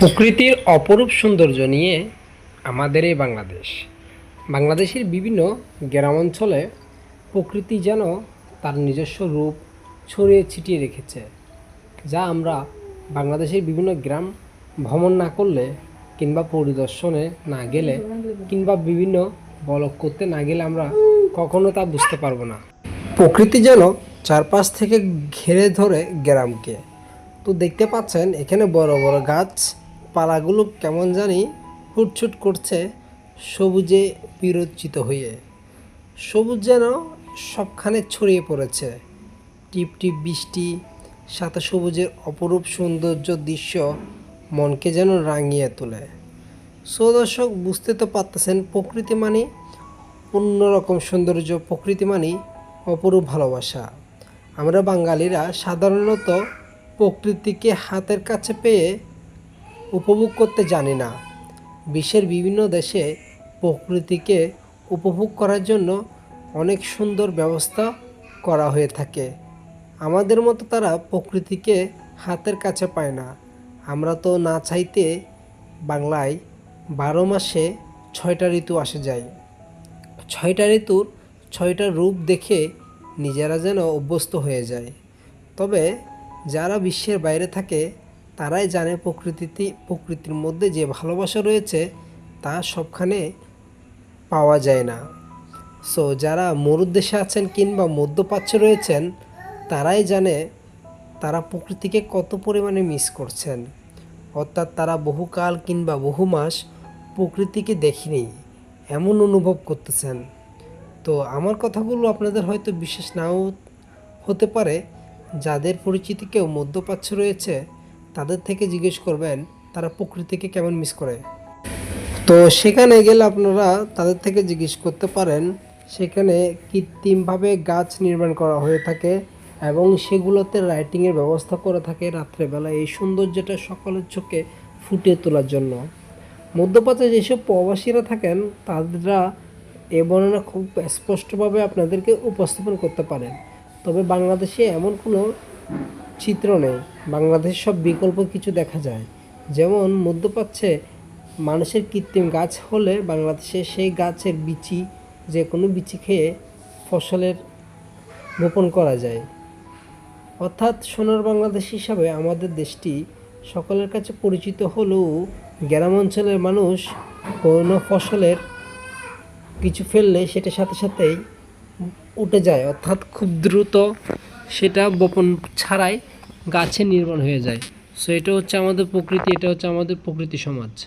প্রকৃতির অপরূপ সৌন্দর্য নিয়ে আমাদের এই বাংলাদেশ। বাংলাদেশের বিভিন্ন গ্রাম অঞ্চলে প্রকৃতি যেন তার নিজস্ব রূপ ছড়িয়ে ছিটিয়ে রেখেছে, যা আমরা বাংলাদেশের বিভিন্ন গ্রাম ভ্রমণ না করলে কিংবা পরিদর্শনে না গেলে কিংবা বিভিন্ন বলক করতে না গেলে আমরা কখনো তা বুঝতে পারব না। প্রকৃতি যেন চারপাশ থেকে ঘিরে ধরে গ্রামকে। তো দেখতে পাচ্ছেন, এখানে বড় বড় গাছ পালাগুলো কেমন জানি হুটছুট করছে সবুজে বিরোচিত হয়ে। সবুজ যেন সবখানে ছড়িয়ে পড়েছে। টিপ টিপ বৃষ্টি, সাথে সবুজের অপরূপ সৌন্দর্য দৃশ্য মনকে যেন রাঙিয়ে তোলে। সো দর্শক, বুঝতে তো পারতেছেন, প্রকৃতি মানে অন্যরকম সৌন্দর্য, প্রকৃতি মানে অপরূপ ভালোবাসা। আমরা বাঙালিরা সাধারণত প্রকৃতিকে হাতের কাছে পেয়ে উপভোগ করতে জানি না। বিশ্বের বিভিন্ন দেশে প্রকৃতিকে উপভোগ করার জন্য অনেক সুন্দর ব্যবস্থা করা হয়ে থাকে। আমাদের মতো তারা প্রকৃতিকে হাতের কাছে পায় না। আমরা তো না চাইতে বাংলায় বারো মাসে ছয়টা ঋতু আসে যায়। ছয়টা ঋতুর ছয়টা রূপ দেখে নিজেরা যেন অভ্যস্ত হয়ে যায়। তবে যারা বিশ্বের বাইরে থাকে তারাই জানে প্রকৃতিতে, প্রকৃতির মধ্যে যে ভালোবাসা রয়েছে, তা সবখানে পাওয়া যায় না। সো যারা মরুদ্দেশে আছেন কিংবা মধ্যপ্রাচ্যে রয়েছেন, তারাই জানে তারা প্রকৃতিকে কত পরিমাণে মিস করছেন। অর্থাৎ তারা বহুকাল কিংবা বহু মাস প্রকৃতিকে দেখিনি, এমন অনুভব করতেছেন। তো আমার কথাগুলো আপনাদের হয়তো বিশেষ নাও হতে পারে, যাদের পরিচিতি কেউ মধ্যপ্রাচ্য রয়েছে তাদের থেকে জিজ্ঞেস করবেন, তারা প্রকৃতিকে কেমন মিস করে। তো সেখানে গেলে আপনারা তাদের থেকে জিজ্ঞেস করতে পারেন, সেখানে কৃত্রিমভাবে গাছ নির্মাণ করা হয়ে থাকে এবং সেগুলোতে রাইটিংয়ের ব্যবস্থা করে থাকে রাত্রেবেলা এই সৌন্দর্যটা সকলের চোখে ফুটিয়ে তোলার জন্য। মধ্যপ্রাচ্যে যেসব প্রবাসীরা থাকেন, তারা এ বর্ণনা খুব স্পষ্টভাবে আপনাদেরকে উপস্থাপন করতে পারেন। তবে বাংলাদেশে এমন কোনো চিত্র নেই। বাংলাদেশ সব বিকল্প কিছু দেখা যায়। যেমন মধ্যপ্রাচ্যে মানুষের কৃত্রিম গাছ হলে বাংলাদেশে সেই গাছের বিচি যে কোনো বিচি খেয়ে ফসলের বপন করা যায়। অর্থাৎ সোনার বাংলাদেশ হিসাবে আমাদের দেশটি সকলের কাছে পরিচিত হলেও গ্রাম অঞ্চলের মানুষ কোনো ফসলের কিছু ফেললে সেটা সাথে সাথেই উঠে যায়। অর্থাৎ খুব দ্রুত সেটা বপন ছাড়াই গাছে নির্মাণ হয়ে যায়। সো এটা হচ্ছে আমাদের প্রকৃতি, এটা হচ্ছে আমাদের প্রকৃতি সমাজ।